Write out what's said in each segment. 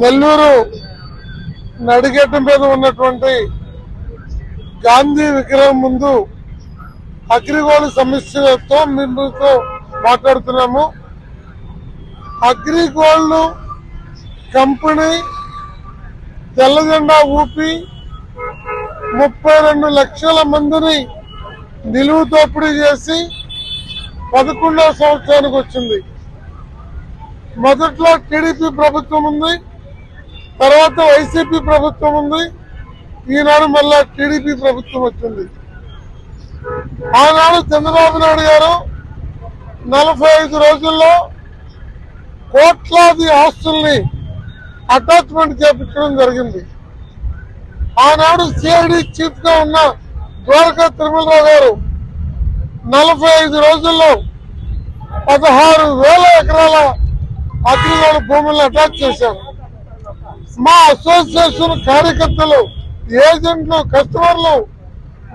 నెల్లూరు నడిగడ్డ మీద ఉన్నటువంటి గాంధీ విగ్రహం ముందు అగ్రిగోల్డ్ సమస్యలతో మీతో మాట్లాడుతున్నాము. అగ్రిగోల్డ్ కంపెనీ తెల్లజెండా ఊపి ముప్పై రెండు లక్షల మందిని నిలువు దోపిడీ చేసి పదకొండవ సంవత్సరానికి వచ్చింది. మొదట్లో టీడీపీ ప్రభుత్వం ఉంది తర్వాత వైసీపీ ప్రభుత్వం ఉంది ఈనాడు మళ్ళా టీడీపీ ప్రభుత్వం వచ్చింది. ఆనాడు చంద్రబాబు నాయుడు గారు నలభై ఐదు రోజుల్లో కోట్లాది ఆస్తుల్ని అటాచ్మెంట్ చేపించడం జరిగింది. ఆనాడు సిఐడి చీఫ్గా ఉన్న ద్వారకా తిరుమలరావు గారు నలభై ఐదు రోజుల్లో పదహారు వేల ఎకరాల అగ్రిగోడ భూములను అటాచ్ చేశారు. మా అసోసియేషన్ కార్యకర్తలు ఏజెంట్లు కస్టమర్లు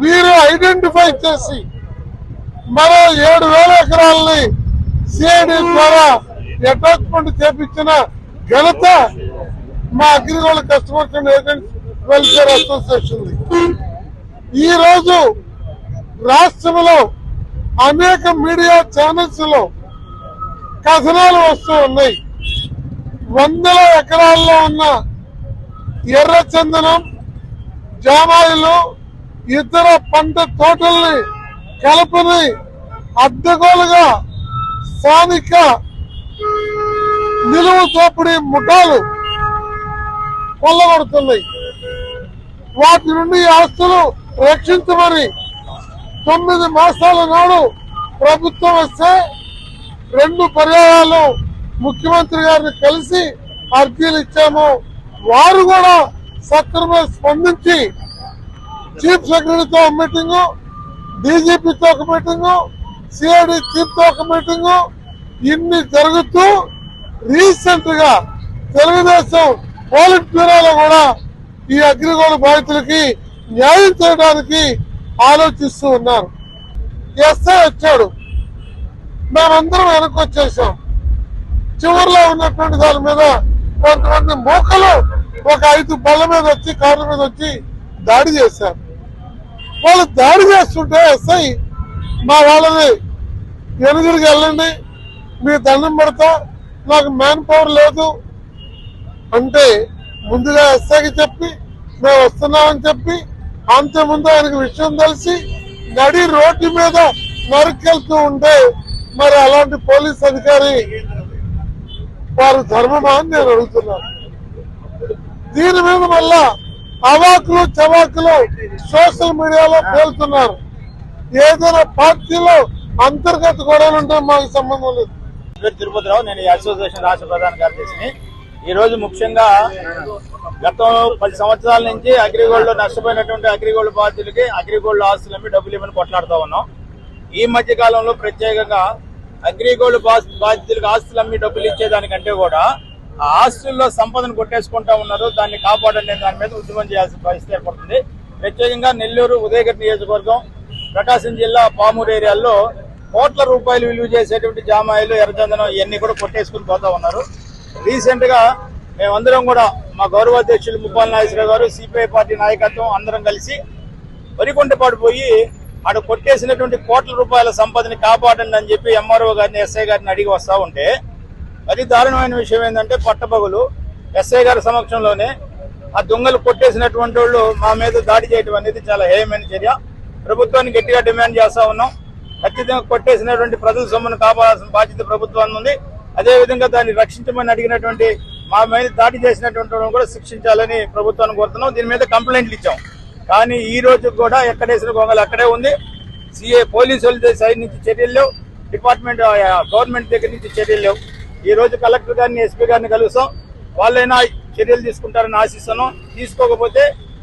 వీరు ఐడెంటిఫై చేసి మరో ఏడు వేల ఎకరాలని సిఐడి ద్వారా అటాచ్మెంట్ చేపించిన ఘనత మా Agrigold customers and agents welfare association ఈ రోజు రాష్ట్రంలో అనేక మీడియా ఛానల్స్లో కథనాలు వస్తూ ఉన్నాయి. వందల ఎకరాల్లో ఉన్న ఎర్ర చందనం జామాయిలు ఇతర పంట తోటల్ని కలపని అడ్డగోలుగా స్థానిక నిలువు తోపిడి ముఠాలు కొల్లగొడుతున్నాయి. వాటి నుండి ఆస్తులు రక్షించమని తొమ్మిది మాసాల నాడు ప్రభుత్వం వస్తే రెండు పర్యాయాలు ముఖ్యమంత్రి గారిని కలిసి అర్జీలు ఇచ్చాము. వారు కూడా సక్రమంగా స్పందించి చీఫ్ సెక్రటరీతో ఒక మీటింగు డీజీపీతో ఒక మీటింగు సిఐడి చీఫ్తో ఒక మీటింగు ఇన్ని జరుగుతూ రీసెంట్గా తెలుగుదేశం పోలిట్ బ్యూరోలో కూడా ఈ అగ్రిగోల్డ్ బాధితులకి న్యాయం చేయడానికి ఆలోచిస్తూ ఉన్నారు. ఎస్ఐ వచ్చాడు. మేమందరం వెనక్కి వచ్చేసాం. చివరిలో ఉన్నటువంటి దాని మీద కొంతమంది మూకలు ఒక ఐదు బళ్ళ మీద వచ్చి కార్ల మీద వచ్చి దాడి చేశారు. వాళ్ళు దాడి చేస్తుంటే ఎస్ఐ మా వాళ్ళని ఎనుగురికి వెళ్ళండి. మీ దండం పెడతా. నాకు మ్యాన్ పవర్ లేదు. అంటే ముందుగా ఎస్ఐకి చెప్పి మేము వస్తున్నామని చెప్పి అంతే ముందు ఆయనకు విషయం తెలిసి నడి రోడ్డు మీద నరుకెళ్తూ ఉంటే మరి అలాంటి పోలీస్ అధికారి వారు ధర్మమా అని నేను అడుగుతున్నాను. దీని మీద మళ్ళా అవాకులు చవాకులు సోషల్ మీడియాలో పేలుతున్నారు. ఏదైనా పార్టీలో అంతర్గత గొడవలు ఉంటే మాకు సంబంధం లేదు. తిరుపతిరావు నేను ఈ అసోసియేషన్ రాష్ట్ర ప్రధాన కార్యదర్శిని ఈరోజు ముఖ్యంగా గత పది సంవత్సరాల నుంచి అగ్రిగోల్డ్లో నష్టపోయినటువంటి అగ్రిగోల్డ్ బాధితులకి అగ్రిగోల్డ్ ఆస్తులు అమ్మి డబ్బులు ఇవ్వని కొట్లాడుతూ ఉన్నాం. ఈ మధ్య కాలంలో ప్రత్యేకంగా అగ్రిగోల్డ్ బా- బాధితులకు ఆస్తులు అమ్మి డబ్బులు ఇచ్చేదానికంటే కూడా ఆ ఆస్తుల్లో సంపదను కొట్టేసుకుంటా ఉన్నారు. దాన్ని కాపాడండి దాని మీద ఉద్యమం చేయాల్సిన పరిస్థితి ఏర్పడుతుంది. ప్రత్యేకంగా నెల్లూరు ఉదయగిరి నియోజకవర్గం ప్రకాశం జిల్లా పామూరు ఏరియాల్లో కోట్ల రూపాయలు విలువ చేసేటువంటి జామాయిలు ఎర్రచందనం ఇవన్నీ కూడా కొట్టేసుకుని పోతా ఉన్నారు. రీసెంట్గా మేమందరం కూడా మా గౌరవ అధ్యక్షులు ముప్పాల నాగేశ్వరరావు గారు సిపిఐ పార్టీ నాయకత్వం అందరం కలిసి వరికొంట పోయి ఆడ కొట్టేసినటువంటి కోట్ల రూపాయల సంపదని కాపాడండి అని చెప్పి ఎంఆర్ఓ గారిని ఎస్ఐ గారిని అడిగి వస్తా ఉంటే అది దారుణమైన విషయం ఏంటంటే పట్టపగులు ఎస్ఐ గారి సమక్షంలోనే ఆ దొంగలు కొట్టేసినటువంటి వాళ్ళు మా మీద దాడి చేయడం అనేది చాలా హేయమైన చర్య. ప్రభుత్వాన్ని గట్టిగా డిమాండ్ చేస్తా ఉన్నాం. ఖచ్చితంగా కొట్టేసినటువంటి ప్రజల సొమ్మును కాపాడాల్సిన బాధ్యత ప్రభుత్వాన్ని ఉంది. అదే విధంగా దాన్ని రక్షించమని అడిగినటువంటి మా మీద దాడి చేసినటువంటి కూడా శిక్షించాలని ప్రభుత్వాన్ని కోరుతున్నాం. దీని మీద కంప్లైంట్లు ఇచ్చాం. కానీ ఈ రోజు కూడా ఎక్కడేసిన గొంగలు అక్కడే ఉంది. సిఏ పోలీసు వాళ్ళ సైడ్ నుంచి చర్యలు లేవు. డిపార్ట్మెంట్ గవర్నమెంట్ దగ్గర నుంచి చర్యలు లేవు. ఈ రోజు కలెక్టర్ గారిని ఎస్పీ గారిని కలుస్తాం. వాళ్ళైనా చర్యలు తీసుకుంటారని ఆశిస్తున్నాం. తీసుకోకపోతే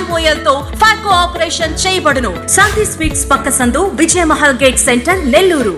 ఐఓఎల్తో ఫాకో ఆపరేషన్ చేయబడును. శాంతి స్వీట్స్ పక్క సందు విజయ మహల్ గేట్ సెంటర్ నెల్లూరు.